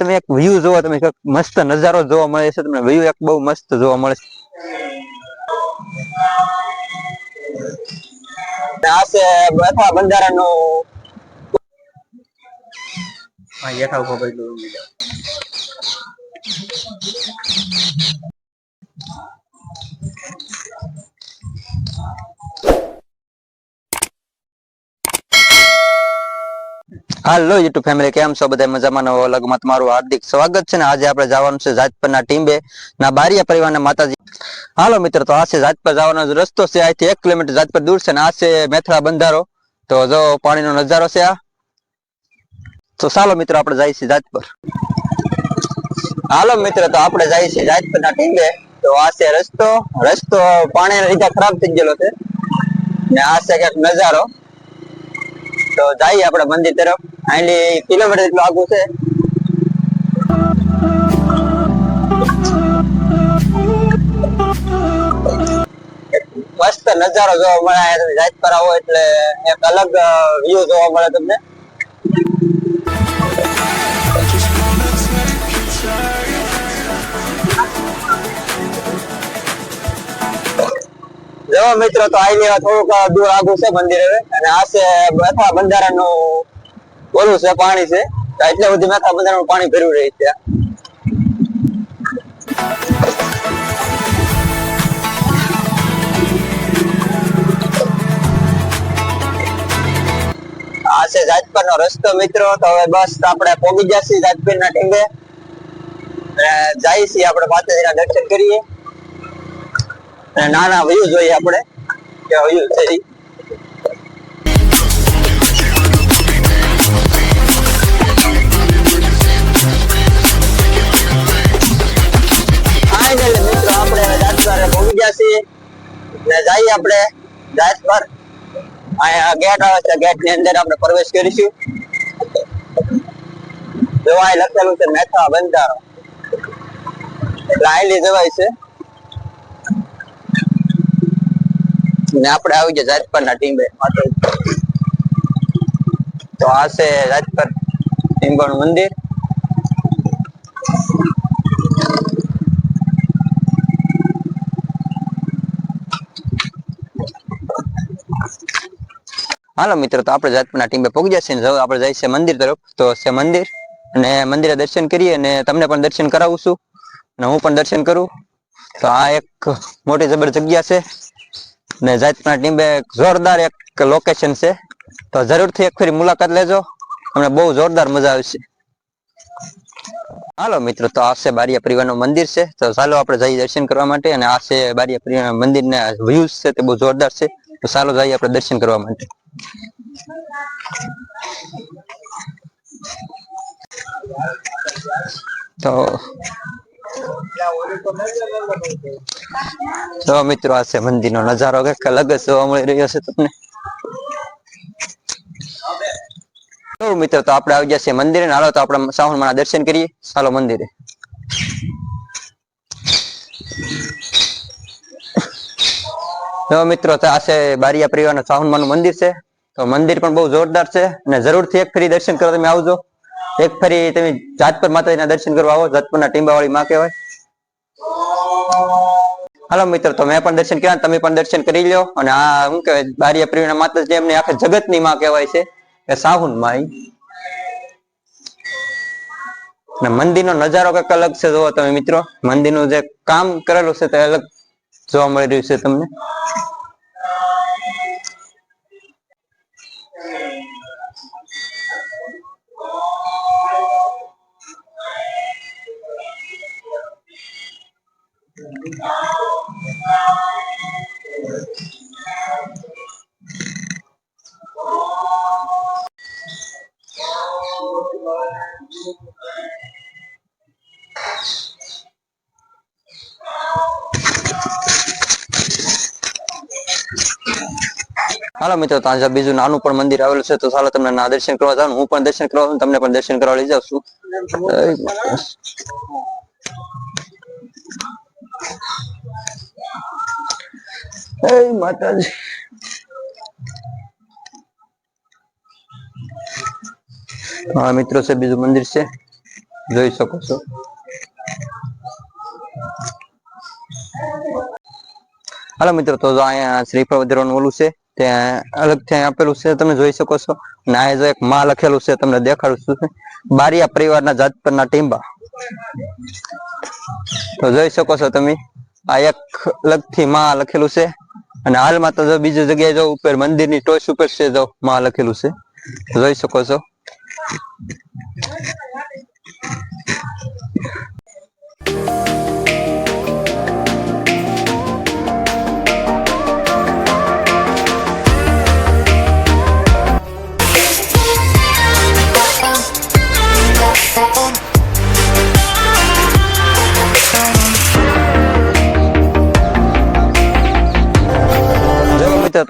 તમે એક વ્યૂ જોવો, તમે મસ્ત નજારો જોવા મળે છે, તમને વ્યૂ એક બહુ મસ્ત જોવા મળે છે. આ છે હાલો યુટ્યુબ ફેમિલી કેમ છો? બધા મજામાં નવો અલગમાં તમારું હાર્દિક સ્વાગત છે ને આજે આપણે જવાનું છે જાજપરના ટીંબે ના બારિયા પરિવારના માતાજી. હાલો મિત્ર, તો આ છે જાજપર જવાનો રસ્તો છે અહીંથી એક કિલોમીટર જાજપર દૂર છે ને આ છે મેથળા બંધારો. તો જો પાણીનો નજારો છે આ. તો ચાલો મિત્રો, આપણે જઈએ છીએ જાજપર હાલો મિત્ર, તો આપણે જઈએ છીએ જાજપરના ટીંબે. તો આ છે રસ્તો. રસ્તો પાણીના લીધે ખરાબ થઈ ગયેલો છે. ને આ છે કંઈક નજારો. તો જઈએ આપણે મંદિર તરફ. અહીંથી કિલોમીટર જેટલું આગું છે. મસ્ત નજારો જોવા મળે. અહીંયા તમે જાજપર આવો એટલે એક અલગ વ્યૂ જોવા મળે તમને. જો મિત્રો, તો આવી થોડુંક દૂર આગું છે મંદિર હવે. અને આ છે મેથા બંધારાનું ઓલું છે, પાણી છે. એટલે બધી મેથા બંધારણ પાણી ભર્યું રહી છે. આ છે જાજપર નો રસ્તો, મિત્રો. તો હવે બસ આપણે પોગી જશે જાજપર ના ટીંબે અને જઈએ છીએ આપણે પાછળ દર્શન કરીએ. નાના વ્યૂ જોઈએ આપણે, કે વ્યૂ છે. મિત્રો છીએ. ને જઈએ આપણે રાજદ્વાર અહીંયા ગેટ આવે છે ગેટની અંદર આપણે પ્રવેશ કરીશું. જો અહીં લખેલું છે મહેતા બંધારો એટલે આયલી જવાય છે. ને આપણે આવી ગયા રાજપર ના ટીમે માટે. તો આ છે રાજપર ટીમ્બાનું મંદિર. હાલો મિત્રો, તો આપણે જાતપરના ટીમે પહોંચી જશે ને આપણે જાય મંદિર તરફ. તો છે મંદિર અને મંદિરે દર્શન કરીએ અને તમને પણ દર્શન કરાવું છું. અને હું પણ દર્શન કરું. તો આ એક મોટી જબર જગ્યા છે. ને જાતના ટીંબે જોરદાર એક લોકેશન છે. તો જરૂરથી એક ફરી મુલાકાત લેજો. તમને બહુ જોરદાર મજા આવશે. હાલો મિત્રો, તો આ છે બારિયા પરિવારનું મંદિર છે. તો ચાલો આપણે જઈએ દર્શન કરવા માટે અને આ છે બારિયા પરિવાર મંદિરના વ્યૂઝ છે તે બહુ જોરદાર છે. તો ચાલો જઈએ આપણે દર્શન કરવા માટે. તો તો મિત્રો, આ છે મંદિરનો નજારો કંઈક અલગ જ જોવા મળી રહ્યો છે તમને? મિત્રો, તો આપણે આવી ગયા છીએ મંદિરે. હાલો, તો આપણે સાવણમાં દર્શન કરીએ. ચાલો મંદિરે. તો મિત્રો, તો આ છે બારિયા પરિવારનું સાવણમાનું મંદિર છે. તો મંદિર પણ બહુ જોરદાર છે અને જરૂરથી એક ફરી દર્શન કરવા તમે આવજો. એક ફરી તમે જાતપર માતાજીના દર્શન કરવા આવો. જાતપરના ટીંબાવાળી માં કહેવાય. હાલો મિત્રો, તો મેં પણ દર્શન કર્યા તમે પણ દર્શન કરી લ્યો. અને આ, શું કહેવાય બારિયા પરિવારના માતાજી એમને આખા જગતની માં કહેવાય છે કે સાહુન માઈ. ને મંદિરનો નજારો કંઈક અલગ છે જોવો તમે મિત્રો. મંદિરનું જે કામ કરેલું છે, તે અલગ જોવા મળી રહ્યું છે તમને. હાલો મિત્રો તાંજા બીજું નાનું પણ મંદિર આવેલું છે, તો ચાલો તમને ના દર્શન કરવા જાઉં. હું પણ દર્શન કરવા તમને પણ દર્શન કરવા લઈ જાઉં છું. એ માતાજી. હા, મિત્રો છે, બીજું મંદિર છે. જોઈ શકો છો. હાલો મિત્રો, તો અહીંયા શ્રીફળ વધેરવાનું ઓલું છે, ત્યાં અલગથી અહીંયા આપેલું છે, તમે જોઈ શકો છો. અને એક માં લખેલું છે, તમને દેખાડું છું. બારિયા પરિવારના જાતપરના ટીંબા. તો જોઈ શકો છો તમે, આ એક અલગથી માં લખેલું છે. અને હાલમાં તો બીજી જગ્યાએ જો ઉપર મંદિરની ટોચ ઉપર છે, જો માં લખેલું છે. જોઈ શકો છો. જો મિત્રો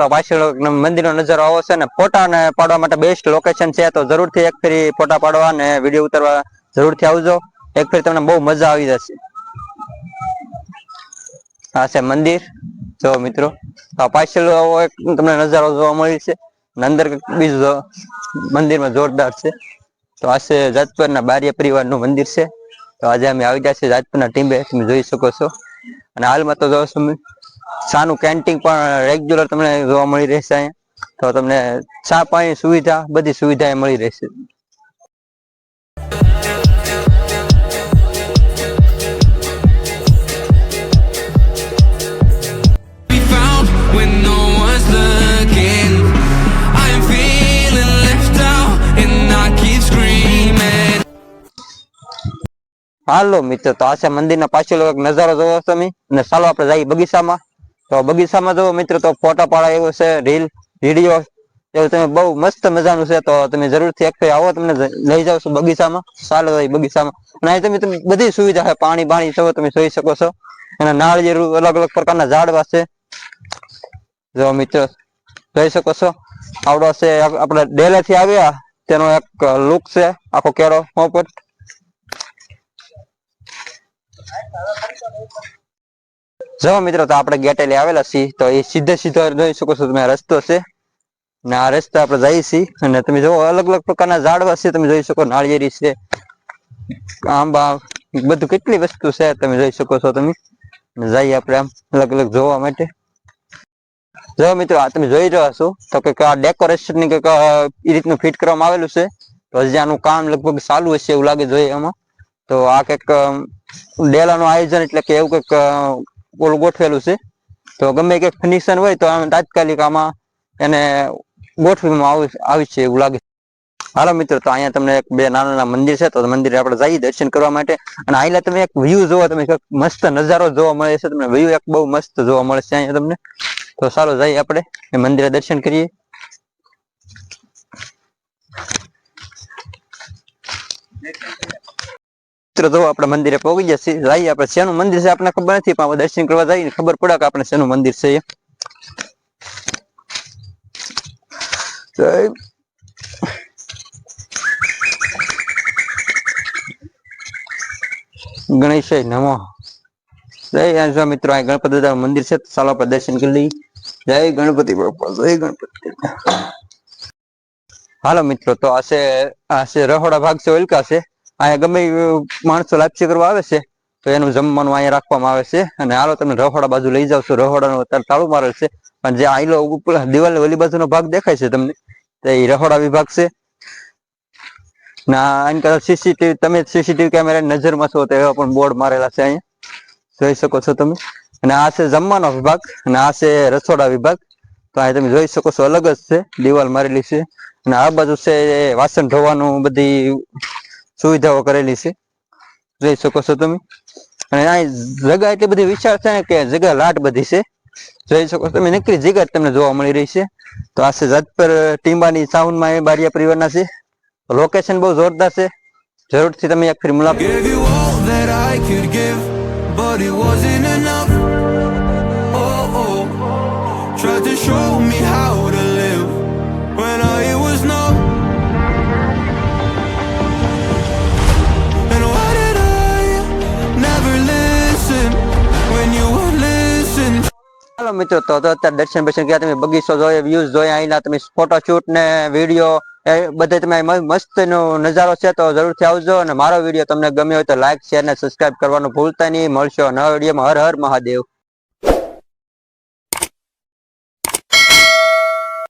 તો પાછળ મંદિરનો નજારો આવો છે ને ફોટા ને પાડવા માટે બેસ્ટ લોકેશન છે તો જરૂરથી એક ફેરી ફોટા પાડવા અને વીડિયો ઉતારવા જરૂરથી આવજો. એક ફેરી તમને બહુ મજા આવી જશે. આ છે મંદિર. જો મિત્રો, તો પાછળ તમને નજારો જોવા મળી છે અંદર બીજું મંદિરમાં જોરદાર છે. તો આ છે જાજપુરના બારિયા પરિવારનું મંદિર છે. તો આજે અમે આવી ગયા છે જાજપુરના ટીમે, તમે જોઈ શકો છો. અને હાલમાં તો જો ચાનું કેન્ટીન પણ રેગ્યુલર તમને જોવા મળી રહેશે અહીંયા. તો તમને ચા પાણી સુવિધા બધી સુવિધા મળી રહેશે. હાલો મિત્ર તો આશા મંદિરના પાછળ એક નજારો જોવો તમે? અને ચાલો આપણે જઈએ બગીચામાં. તો બગીચામાં જો મિત્ર, તો ફોટા પાડા એવું છે, રીલ વીડિયો એવું તમે બહુ મસ્ત મજાનું છે, તો તમે જરૂરથી એક આવો, તમને લઈ જાવ છો બગીચામાં. ચાલો બગીચામાં. અને તમે તમે બધી સુવિધા છે, પાણી, બાણી સૌ તમે જોઈ શકો છો. અને નાળિયેરું અલગ અલગ પ્રકારના ઝાડવા છે જો મિત્ર, જોઈ શકો છો. આવડો છે, આપ- આપણે ડેલેથી આવ્યા, તેનો એક લુક છે, આખો કેળો ઉપર જો મિત્રો, તો આપણે ગેટેલી આવેલા છીએ. તો એ સીધે સીધો જોઈ શકો છો તમે રસ્તો છે. ને આ રસ્તા આપણે જઈએ છીએ. અને તમે જો અલગ અલગ પ્રકારના ઝાડવા છે, તમે જોઈ શકો, નાળિયેરી છે, આંબા, બધું કેટલી વસ્તુ છે, તમે જોઈ શકો છો તમે. જઈએ આપણે આમ, અલગ અલગ જોવા માટે. જો મિત્રો, આ તમે જોઈ રહ્યા છો, તો કંઈક આ ડેકોરેશનની કંઈક એ રીતનું ફિટ કરવામાં આવેલું છે. તો હજી આનું કામ લગભગ ચાલુ હશે એવું લાગે જોઈએ એમાં. તો આ કંઈક ડેલાનું આયોજન એટલે કે એવું કંઈક ઓલું ગોઠવેલું છે. તો ગમે કંઈક ફંક્શન હોય તો આમ તાત્કાલિક આમાં એને ગોઠવીમાં આવી છે એવું લાગે હાલો મિત્રો, તો અહીંયા તમને એક બે નાના નાના મંદિર છે, તો મંદિરે આપણે જઈએ દર્શન કરવા માટે. અને અહીંયા તમે એક વ્યૂ જોવો, તમે મસ્ત નજારો જોવા મળે છે, તમને વ્યૂ એક બહુ મસ્ત જોવા મળે છે અહીંયા તમને. તો સારું જઈએ આપણે, એ મંદિરે દર્શન કરીએ. મિત્રો, જો આપણે મંદિરે પહોંચી ગયા છીએ આપણે. શેનું મંદિર છે આપણને ખબર નથી, પણ દર્શન કરવા જઈએ ખબર પડે કે આપણે શેનું મંદિર છે. ગણેશ નમો. જય જો મિત્રો, આ ગણપતિ દાદા મંદિર છે ચાલો આપણે દર્શન કરી લઈએ. જય ગણપતિ બાપા, જય ગણપતિ. હાલો મિત્રો, તો આ છે આ છે રહોડા ભાગ છે, ઓલકા છે. અહીંયા ગમે માણસો લાપસી કરવા આવે છે, તો એનું જમવાનું અહીંયા રાખવામાં આવે છે. અને હાલો તમે રહોડા બાજુ લઈ જાવ છો. રહોડાનું અત્યારે તાળું મારેલ છે. પણ જે આઈલો ઉપર દિવાલ ઓલી બાજુનો ભાગ દેખાય છે તમને, તો એ રહોડા વિભાગ છે. ના આની કદાચ સીસીટીવી તમે સીસીટીવી કેમેરા નજરમાં છો તો એવા પણ બોર્ડ મારેલા છે અહીંયા. જોઈ શકો છો તમે. અને આ છે જમવાનો વિભાગ અને આ છે રસોડા વિભાગ. તો અહીં તમે જોઈ શકો છો અલગ જ છે. દિવાલ મારેલી છે. અને આ બાજુ છે વાસણ ધોવાનું બધી સુવિધાઓ કરેલી છે. જોઈ શકો છો તમે. અને અહીં જગા એટલી બધી વિશાળ છે ને કે જગા લાટ બધી છે. જોઈ શકો છો તમે નકરી જગા તમને જોવા મળી રહી છે. તો આ છે જાતપર ટીંબાની સાઉન્ડમાં એ બારિયા પરિવારના છે. લોકેશન બહુ જોરદાર છે. જરૂરથી તમે એક ફરી મુલાકાત. Oh, oh. Tried to show me હાલો મિત્રો? તો અત્યારે દર્શન બર્શન ગયા તમે બગીચો જોયો વ્યૂઝ જોયા અહીંના તમે ફોટોશૂટ ને વીડિયો એ બધે તમે મસ્ત નો નજારો છે, તો જરૂરથી આવજો. અને મારો વીડિયો તમને ગમ્યો હોય તો લાઈક શેર ને સબસ્ક્રાઇબ કરવાનું ભૂલતા નહીં. મળશો નવા વિડીયોમાં હર હર મહાદેવ.